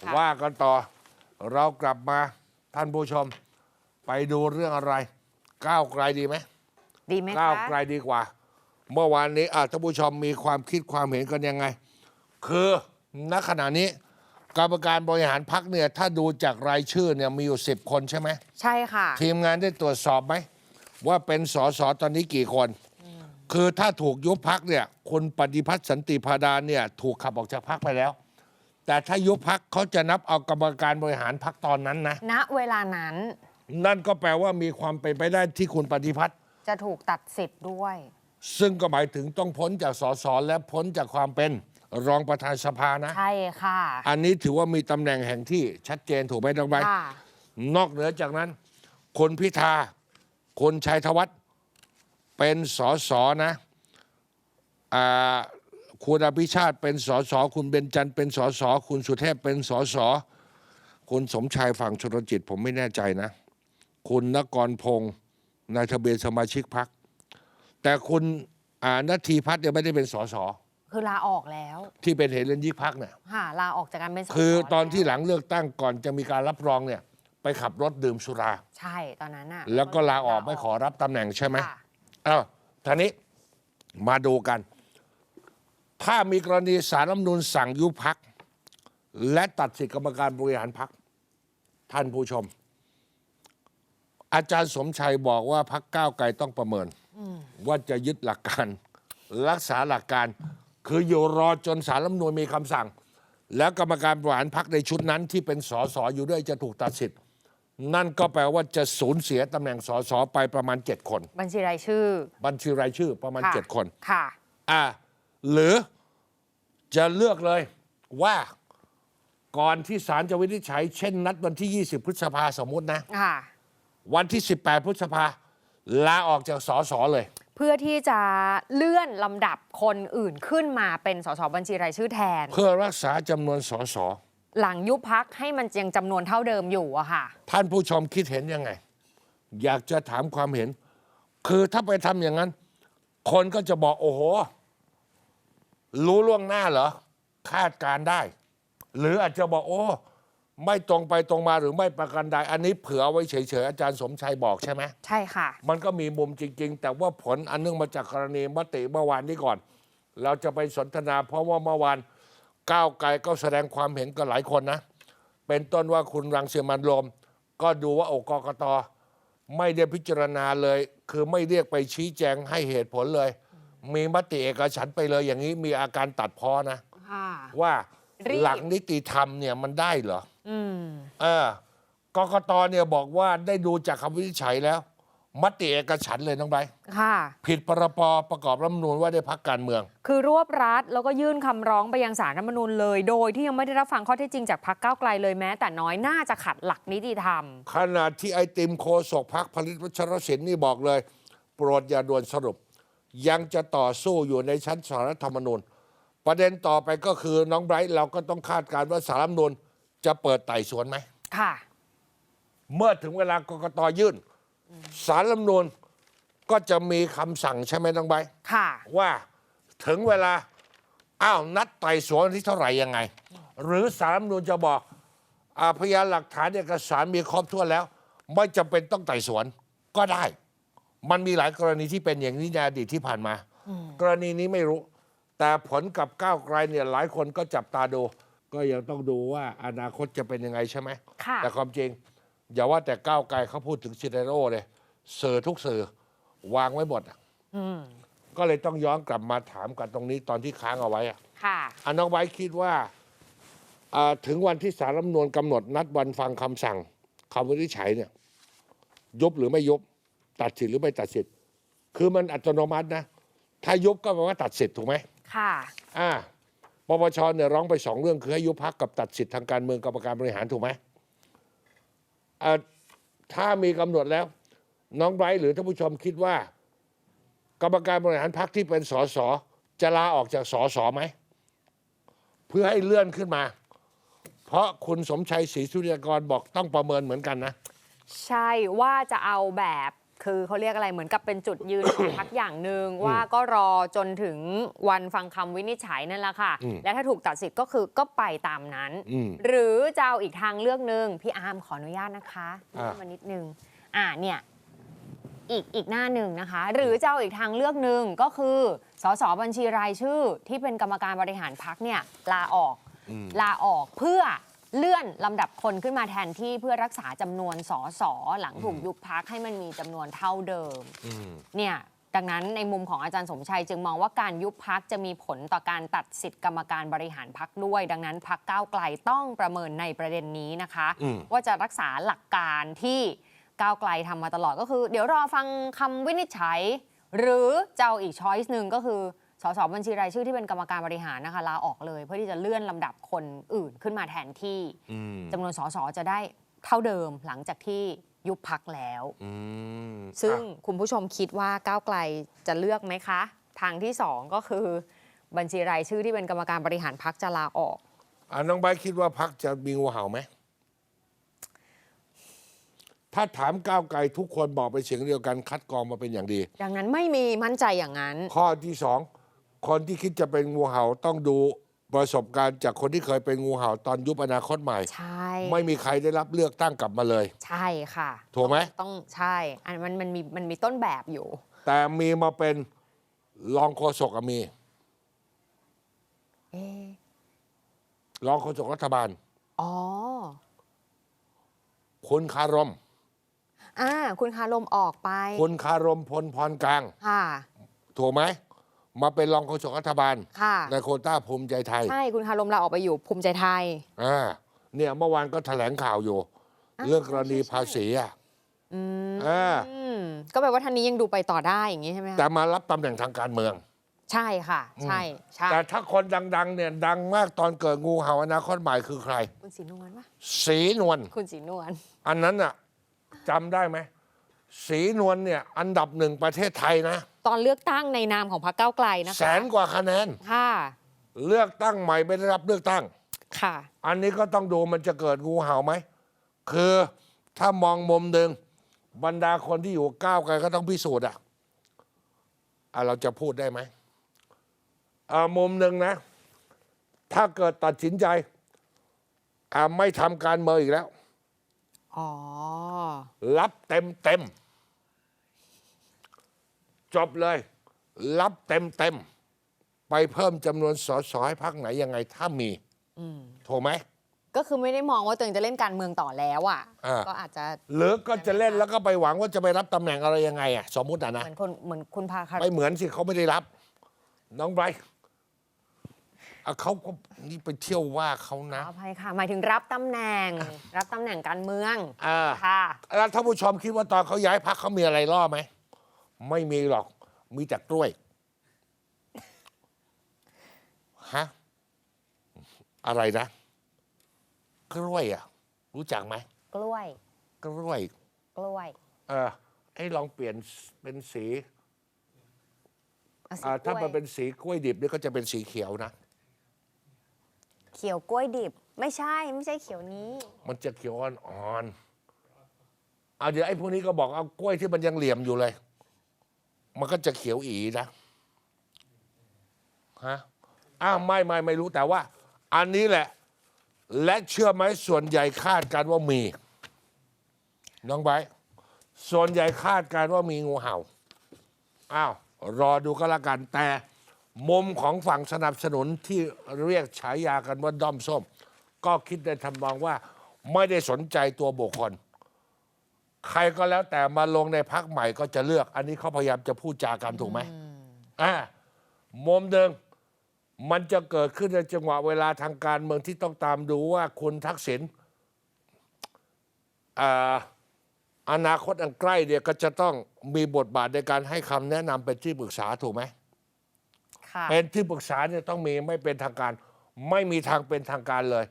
ค่ะว่ากันต่อเรากลับมาท่านผู้ชม ไปดูเรื่องอะไร ก้าวไกลดีไหมดีไหมก้าวคะไกลดีกว่า เมื่อวานนี้อะท่านผู้ชมมีความคิดความเห็นกันยังไง คือณขณะนี้ กรรมการบริหารพักเนี่ยถ้าดูจากรายชื่อเนี่ยมีอยู่สิบคนใช่ไหมใช่ค่ะ ทีมงานได้ตรวจสอบไหม ว่าเป็นสสตอนนี้กี่คน คือถ้าถูกยุบพักเนี่ยคุณปฏิพัฒน์สันติพาดาเนี่ยถูกขับออกจากพักไปแล้ว แต่ถ้ายุบพักเขาจะนับเอากรรมการบริหารพักตอนนั้นนะ ณเวลานั้น นั่นก็แปลว่ามีความเป็นไปได้ที่คุณปฏิพัฒน์จะถูกตัดสิทธิ์ด้วย ซึ่งก็หมายถึงต้องพ้นจากสสและพ้นจากความเป็นรองประธานสภานะ ใช่ค่ะ อันนี้ถือว่ามีตำแหน่งแห่งที่ชัดเจนถูกไหมน้องใบค่ะ นอกเหนือจากนั้นคุณพิธาคุณชัยธวัฒน์เป็นสสนะอ่า คุณอภิชาติเป็นสสคุณเบญจันทร์เป็นสสคุณสุเทพเป็นสสคุณสมชายฝั่งชนจิต ผมไม่แน่ใจนะ คุณนกรพงศ์นายทะเบียนสมาชิกพัก แต่คุณอ่านาทีพัฒน์ยังไม่ได้เป็นสสคือลาออกแล้ว ที่เป็นเหตุเล่นยิกพักเนี่ยค่ะลาออกจากการเป็นสสคือตอนที่หแวลังเลือกตั้งก่อนจะมีการรับรองเนี่ย ไปขับรถดื่มสุรา ใช่ตอนนั้นน่ะแล้วก็ลาออกไม่ขอรับตำแหน่งใช่ไหมค่ะอ้าวท่านี้มาดูกัน ถ้ามีกรณีสารรัฐธรรมนูญสั่งยุบพัก และตัดสิทธิกรรมการบริหารพัก ท่านผู้ชม อาจารย์สมชัยบอกว่าพักก้าวไกลต้องประเมิน ว่าจะยึดหลักการ รักษาหลักการ คืออยู่รอจนสารรัฐธรรมนูญมีคำสั่ง แล้วกรรมการบริหารพักในชุดนั้นที่เป็นสสอยู่ด้วยจะถูกตัดสิทธิ์นั่นก็แปลว่าจะสูญเสียตำแหน่งสสไปประมาณ 7 คน บัญชีรายชื่อ บัญชีรายชื่อประมาณ ค่ะ 7 คน ค่ะ อ่า หรือจะเลือกเลยว่าก่อนที่ศาลจะวินิจฉัย เช่น นัดวันที่ 20 พฤษภาสมมุตินะ ค่ะ วันที่ 18 พฤษภาลาออกจากสสเลย เพื่อที่จะเลื่อนลำดับคนอื่นขึ้นมาเป็นสสบัญชีรายชื่อแทน เพื่อรักษาจำนวนสสหลังยุบพักให้มันยังจำนวนเท่าเดิมอยู่อะค่ะ ท่านผู้ชมคิดเห็นยังไง อยากจะถามความเห็น คือถ้าไปทำอย่างนั้น คนก็จะบอกโอ้โห รู้ล่วงหน้าเหรอ คาดการณ์ได้ หรืออาจจะบอกโอ้ ไม่ตรงไปตรงมาหรือไม่ประกันใดอันนี้เผื่อเอาไว้เฉยๆ อาจารย์สมชัยบอกใช่ไหมใช่ค่ะ มันก็มีมุมจริง ๆ แต่ว่าผลอันเนื่องมาจากกรณีมติเมื่อวานนี้ก่อน เราจะไปสนทนาเพราะว่าเมื่อวานก้าวไกลก็แสดงความเห็นกับหลายคนนะ เป็นต้นว่าคุณรังเสียมันโรมก็ดูว่าโอกกตไม่ได้พิจารณาเลย คือไม่เรียกไปชี้แจงให้เหตุผลเลย มีมติเอกฉันท์ไปเลยอย่างนี้มีอาการตัดพ้อนะ ค่ะ ว่ารีบ หลักนิติธรรมเนี่ยมันได้เหรอ อืม เออกกตเนี่ยบอกว่าได้ดูจากคำวินิจฉัยแล้ว มติเอกฉันท์เลยน้องใบร์ทค่ะ ผิดปรปประกอบรัฐธรรมนูญว่าได้วยพักการเมือง คือรวบรัดแล้วก็ยื่นคำร้องไปยังสารรัฐธรรมนูญเลย โดยที่ยังไม่ได้รับฟังข้อเท็จจริงจากพรรคก้าวไกลเลยแม้แต่น้อยน่าจะขัดหลักนิติธรรม ขณะที่ไอติมโคศกพักผลิตวัชรศิลป์นี่บอกเลย โปรดอย่าด่วนสรุป ยังจะต่อสู้อยู่ในชั้นสารรัฐธรรมนูญ ประเด็นต่อไปก็คือน้องไบรท์เราก็ต้องคาดการณ์ว่าสารรัฐธรรมนูญจะเปิดไต่สวนไหม ค่ะ เมื่อถึงเวลากกตยื่น สารรัฐธรรมนูญก็จะมีคำสั่งใช่ไหมน้องไบร์ทค่ะ ว่าถึงเวลาอ้าวนัดไต่สวนวันที่เท่าไหร่ยังไง หรือสารรัฐธรรมนูญจะบอกอาพยานหลักฐานเอกสารมีครบถ้วนแล้ว ไม่จำเป็นต้องไต่สวนก็ได้ มันมีหลายกรณีที่เป็นอย่างนี้ในอดีตที่ผ่านมา กรณีนี้ไม่รู้ แต่ผลกับก้าวไกลเนี่ยหลายคนก็จับตาดู ก็ยังต้องดูว่าอนาคตจะเป็นยังไงใช่ไหมค่ะแต่ความจริง อย่าว่าแต่ก้าวไกลเขาพูดถึงซีเนโร่เลยสื่อทุกสื่อวางไว้หมดอะอืมก็เลยต้องย้อนกลับมาถามกันตรงนี้ตอนที่ค้างเอาไว้อะค่ะอันน้องไว้คิดว่าอ่าถึงวันที่สารรัฐธรรมนูญกำหนดนัดวันฟังคำสั่งคำวินิจฉัยเนี่ย ยุบหรือไม่ยุบ ตัดสิทธิ์หรือไม่ตัดสิทธิ์คือมันอัตโนมัตินะ ถ้ายุบก็แปลว่าตัดสิทธิ์ถูกไหมค่ะ อ่าปปชเนี่ยร้องไปสองเรื่องคือให้ยุบพักกับตัดสิทธิ์ทางการเมืองกรรมการบริหารถูกไหมอ่าถ้ามีกำหนดแล้ว น้องไบรท์หรือท่านผู้ชมคิดว่า กรรมการบริหารพักที่เป็นสสจะลาออกจากสสไหมเพื่อให้เลื่อนขึ้นมา เพราะคุณสมชัยศรีสุริยากรบอกต้องประเมินเหมือนกันนะ ใช่ว่าจะเอาแบบ คือเขาเรียกอะไรเหมือนกับเป็นจุดยืนของพักอย่างหนึ่งว่าก็รอจนถึงวันฟังคำวินิจฉัยนั่นแหละค่ะอืมและถ้าถูกตัดสิทธิ์ก็คือก็ไปตามนั้นอืมหรือจะเอาอีกทางเลือกหนึ่งพี่อาร์มขออนุญาตนะคะอะมานิดนึงอ่าเนี่ยอีกอีกหน้าหนึ่งนะคะ หรือจะเอาอีกทางเลือกหนึ่งก็คือสสบัญชีรายชื่อที่เป็นกรรมการบริหารพักเนี่ยลาออกอืมลาออกเพื่อ เลื่อนลำดับคนขึ้นมาแทนที่เพื่อรักษาจำนวนสสหลังถูกยุบพักให้มันมีจำนวนเท่าเดิม อืม เนี่ย ดังนั้นในมุมของอาจารย์สมชัยจึงมองว่าการยุบพักจะมีผลต่อการตัดสิทธิ์กรรมการบริหารพักด้วย ดังนั้นพักก้าวไกลต้องประเมินในประเด็นนี้นะคะ อืม ว่าจะรักษาหลักการที่ก้าวไกลทำมาตลอดก็คือ เดี๋ยวรอฟังคำวินิจฉัย หรือจะเอาอีกช้อยส์หนึ่งก็คือ สสบัญชีรายชื่อที่เป็นกรรมการบริหารนะคะลาออกเลย เพื่อที่จะเลื่อนลำดับคนอื่นขึ้นมาแทนที่อืมจำนวนสสจะได้เท่าเดิมหลังจากที่ยุบพักแล้วอืมซึ่งอะคุณผู้ชมคิดว่าก้าวไกลจะเลือกไหมคะ ทางที่สองก็คือบัญชีรายชื่อที่เป็นกรรมการบริหารพักจะลาออกอะน้องใบร์ทคิดว่าพักจะมีงูเห่าไหม ถ้าถามก้าวไกลทุกคนบอกเป็นเสียงเดียวกันคัดกรองมาเป็นอย่างดี ดังนั้นไม่มีมั่นใจอย่างนั้น ข้อที่สอง คนที่คิดจะเป็นงูเห่าต้องดูประสบการณ์จากคนที่เคยเป็นงูเห่าตอนยุบอนาคตใหม่ ใช่ ไม่มีใครได้รับเลือกตั้งกลับมาเลย ใช่ค่ะถูกไหมต้องใช่ อันมันมันมีมันมีต้นแบบอยู่ แต่มีมาเป็นรองโฆษกอะมีเอะรองโฆษกรัฐบาล อ๋อ คุณคารมอ่าคุณคารมออกไป คุณคารมพลพรกลาง ค่ะ ถูกไหม มาเป็นรองโฆษกรัฐบาล ค่ะในโควต้าภูมิใจไทยใช่คุณคารมลาออกไปอยู่ภูมิใจไทย อ่าเนี่ยเมื่อวานก็แถลงข่าวอยู่อ่าเรื่องกรณีใช่ใช่ ภาษีอะ อืมอ่าอืมก็แปลว่าท่านนี้ยังดูไปต่อได้อย่างนี้ใช่ไหมคะแต่มารับตำแหน่งทางการเมือง ใช่ค่ะ ใช่ใช่แต่ถ้าคนดัง ๆ เนี่ยดังมากตอนเกิดงูเห่าอนาคตใหม่คือใคร คุณสีนวลปะสีนวลคุณสีนวลอันนั้นอะจำได้ไหม สีนวลเนี่ยอันดับหนึ่งประเทศไทยนะ ตอนเลือกตั้งในนามของพรรคก้าวไกลนะคะแสนกว่าคะแนน ค่ะ เลือกตั้งใหม่ไม่ได้รับเลือกตั้ง ค่ะ อันนี้ก็ต้องดูมันจะเกิดงูเห่าไหม คือถ้ามองมุมหนึ่งบรรดาคนที่อยู่ก้าวไกลก็ต้องพิสูจน์อะอะเราจะพูดได้ไหมอ่ามุมหนึ่งนะ ถ้าเกิดตัดสินใจอ่าไม่ทำการเมืองอีกแล้ว อ๋อ รับเต็มเต็ม จบเลย รับเต็มเต็มไปเพิ่มจำนวนสสให้พักไหนยังไงถ้ามีถูกไหมก็คือไม่ได้มองว่าตัวเองจะเล่นการเมืองต่อแล้วอะอ่าก็อาจจะหรือก็จะเล่นแล้วก็ไปหวังว่าจะไปรับตำแหน่งอะไรยังไงอะสมมุติอะนะเหมือนคนเหมือนคุณพาคาไม่เหมือนสิเขาไม่ได้รับ น้องไบรท์อะเขาก็นี่ไปเที่ยวว่าเขาขนะออภัยค่ะ หมายถึงรับตำแหน่ง รับตำแหน่งการเมืองอ่าค่ะแล้วท่านผู้ชมคิดว่าตอนเขาย้ายพักเขามีอะไรล่อไหม ไม่มีหรอกมีแต่กล้วยฮะอะไรนะ กล้วยอะ รู้จักไหมกล้วย กล้วย กล้วย เออให้ลองเปลี่ยนเป็นสีเอาสีอ่ากถ้าล้วยมันเป็นสีกล้วยดิบนี่ก็จะเป็นสีเขียวนะ เขียวกล้วยดิบ ไม่ใช่ไม่ใช่เขียวนี้ มันจะเขียวอ่อนๆเอาเดี๋ยวไอ้พวกนี้ก็บอกเอากล้วยที่มันยังเหลี่ยมอยู่เลย มันก็จะเขียวอีนะฮะอ้าวไม่ไม่ไม่รู้แต่ว่า อันนี้แหละ และเชื่อไหมส่วนใหญ่คาดการว่ามี น้องไบส่วนใหญ่คาดการว่ามีงูเห่าอ้าวรอดูก็แล้วกันแต่มุมของฝั่งสนับสนุนที่เรียกฉายากันว่าด้อมส้ม ก็คิดในทำนองว่าไม่ได้สนใจตัวบุคคล ใครก็แล้วแต่มาลงในพักใหม่ก็จะเลือก อันนี้เขาพยายามจะพูดจากันถูกไหมอ่ามุมหนึ่งมันจะเกิดขึ้นในจังหวะเวลาทางการเมืองที่ต้องตามดูว่าคุณทักษิณอ่าอนาคตอันใกล้เนี่ยก็จะต้องมีบทบาทในการให้คำแนะนำเป็นที่ปรึกษาถูกไหมค่ะเป็นที่ปรึกษาเนี่ยต้องมีไม่เป็นทางการ ไม่มีทางเป็นทางการเลย